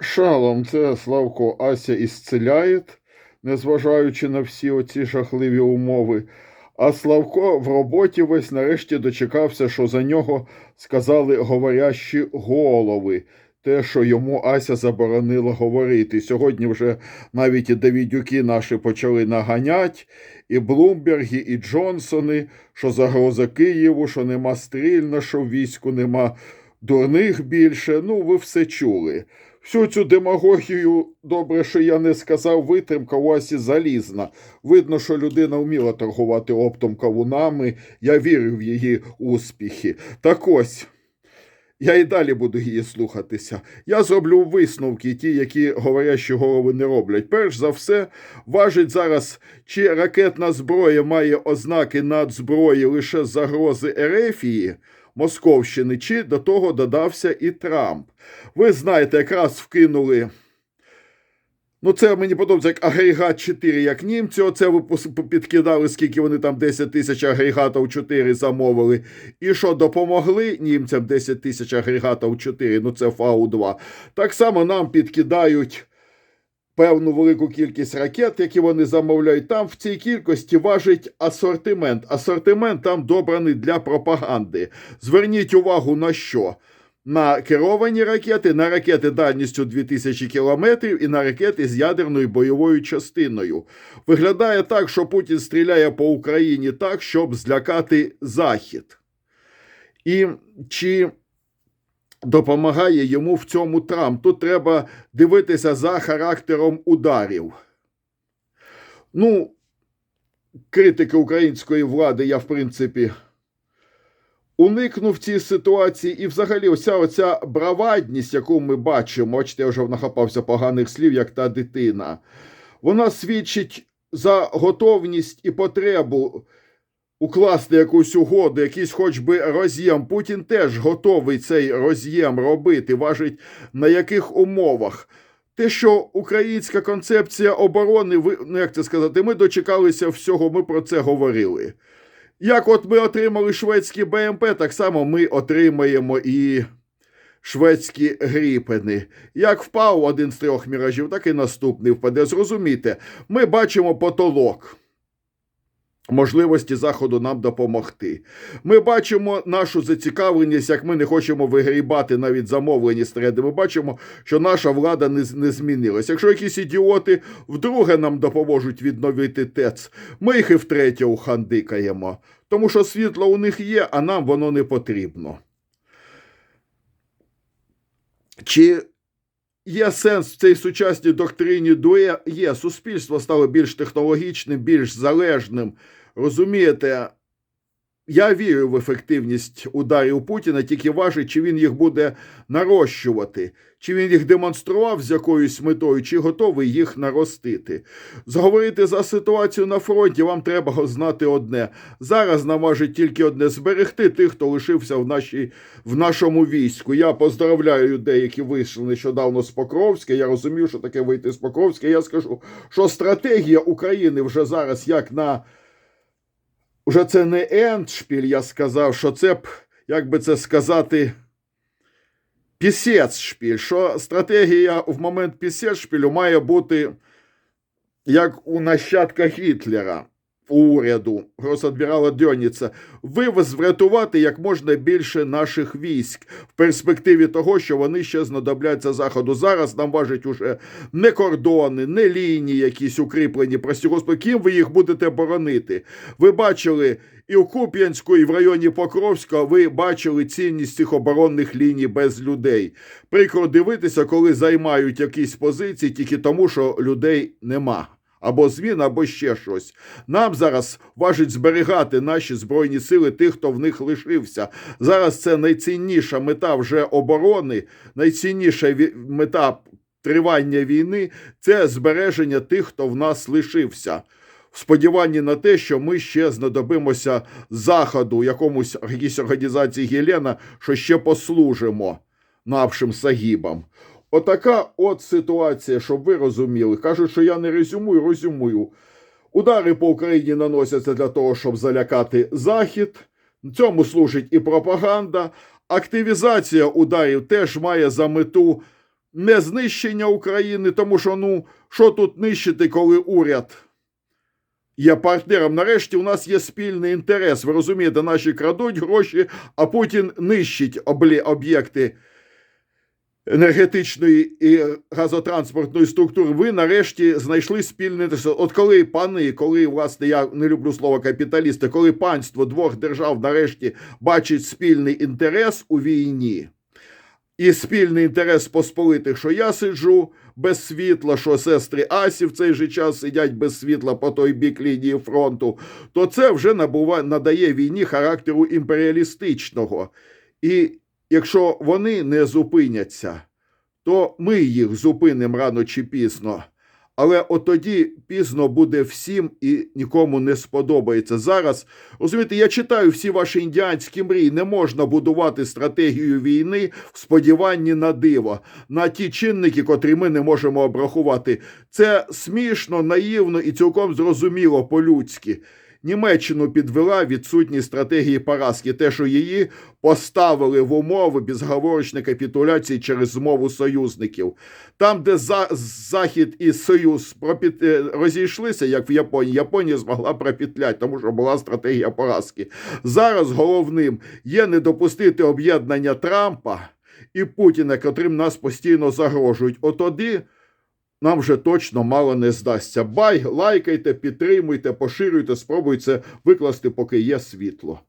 Шалом, це Славко Ася ісцеляє, незважаючи на всі оці жахливі умови. А Славко в роботі весь нарешті дочекався, що за нього сказали говорящі голови. Те, що йому Ася заборонила говорити. Сьогодні вже навіть і Давідюки наші почали наганять, і Блумберги, і Джонсони, що загроза Києву, що нема стрільна, що в війську нема дурних більше. Ну, ви все чули. Всю цю демагогію, добре, що я не сказав, витримка у Асі залізна. Видно, що людина вміла торгувати оптом кавунами. Я вірю в її успіхи. Так ось. Я і далі буду її слухатися. Я зроблю висновки, ті, які говорящі голови не роблять. Перш за все, важить зараз, чи ракетна зброя має ознаки надзброї лише загрози Ерефії, Московщини, чи до того додався і Трамп. Ви знаєте, якраз вкинули. Ну, це мені подобається як агрегат 4, як німці. Оце ви підкидали, скільки вони там 10 тисяч агрегатів 4 замовили. І що допомогли німцям 10 тисяч агрегатів 4, ну це Фау-2. Так само нам підкидають певну велику кількість ракет, які вони замовляють. Там в цій кількості важить асортимент. Асортимент там добраний для пропаганди. Зверніть увагу на що? На керовані ракети, на ракети дальністю 2000 кілометрів і на ракети з ядерною бойовою частиною. Виглядає так, що Путін стріляє по Україні так, щоб злякати Захід. І чи допомагає йому в цьому Трамп? Тут треба дивитися за характером ударів. Ну, критики української влади я, в принципі, уникнув цій ситуації, і взагалі оця оця бравадність, яку ми бачимо, бачите, я вже нахапався поганих слів, як та дитина, вона свідчить за готовність і потребу укласти якусь угоду, якийсь хоч би роз'єм. Путін теж готовий цей роз'єм робити, важить на яких умовах. Те, що українська концепція оборони, ви- ну як це сказати, ми дочекалися всього, ми про це говорили. Як от ми отримали шведські БМП, так само ми отримаємо і шведські гріпени. Як впав один з трьох міражів, так і наступний впаде. Зрозумійте, ми бачимо потолок. Можливості Заходу нам допомогти. Ми бачимо нашу зацікавленість, як ми не хочемо вигрібати навіть замовлені стреди. Ми бачимо, що наша влада не, не змінилась. Якщо якісь ідіоти вдруге нам допоможуть відновити ТЕЦ, ми їх і втретє ухандикаємо. Тому що світло у них є, а нам воно не потрібно. Чи Є сенс в цій сучасній доктрині дує. Є суспільство стало більш технологічним, більш залежним. Розумієте, я вірю в ефективність ударів Путіна, тільки важить, чи він їх буде нарощувати, чи він їх демонстрував з якоюсь метою, чи готовий їх наростити. Зговорити за ситуацію на фронті вам треба знати одне. Зараз нам важить тільки одне зберегти тих, хто лишився в, нашій, в нашому війську. Я поздравляю людей, які вийшли нещодавно з Покровська. Я розумію, що таке вийти з Покровська. Я скажу, що стратегія України вже зараз як на. Уже це не ендшпіль, я сказав, що це б, як би це сказати, пісецшпіль. Що стратегія в момент пісецшпілю має бути як у нащадка Гітлера у уряду Гросадмірала Дьоніца, вивез врятувати як можна більше наших військ в перспективі того, що вони ще знадобляться заходу. Зараз нам важить уже не кордони, не лінії якісь укріплені. Прості господи, ким ви їх будете боронити? Ви бачили і у Куп'янську, і в районі Покровська ви бачили цінність цих оборонних ліній без людей. Прикро дивитися, коли займають якісь позиції тільки тому, що людей нема. Або змін, або ще щось. Нам зараз важить зберігати наші збройні сили, тих, хто в них лишився. Зараз це найцінніша мета вже оборони, найцінніша мета тривання війни це збереження тих, хто в нас лишився. В сподіванні на те, що ми ще знадобимося заходу, якомусь якійсь організації Гелена, що ще послужимо нашим сагібам. Отака от ситуація, щоб ви розуміли. Кажуть, що я не резюмую, резюмую. Удари по Україні наносяться для того, щоб залякати Захід. Цьому служить і пропаганда. Активізація ударів теж має за мету не знищення України, тому що ну що тут нищити, коли уряд є партнером. Нарешті у нас є спільний інтерес. Ви розумієте, наші крадуть гроші, а Путін нищить об'єкти енергетичної і газотранспортної структури. Ви нарешті знайшли інтерес. От коли пани, коли власне я не люблю слово капіталісти, коли панство двох держав нарешті бачить спільний інтерес у війні. І спільний інтерес посполитих, що я сиджу без світла, що сестри Асі в цей же час сидять без світла по той бік лінії фронту, то це вже набуває, надає війні характеру імперіалістичного. І якщо вони не зупиняться, то ми їх зупинимо рано чи пізно. Але от тоді пізно буде всім і нікому не сподобається. Зараз розумієте, я читаю всі ваші індіанські мрії. Не можна будувати стратегію війни в сподіванні на диво, на ті чинники, котрі ми не можемо обрахувати. Це смішно, наївно і цілком зрозуміло по-людськи. Німеччину підвела відсутність стратегії поразки, те, що її поставили в умови безговорочної капітуляції через змову союзників. Там, де за, Захід і Союз пропіт, е, розійшлися, як в Японії, Японія змогла пропітляти, тому що була стратегія поразки. Зараз головним є не допустити об'єднання Трампа і Путіна, котрим нас постійно загрожують. От тоді нам вже точно мало не здасться. Бай, лайкайте, підтримуйте, поширюйте, спробуйте викласти, поки є світло.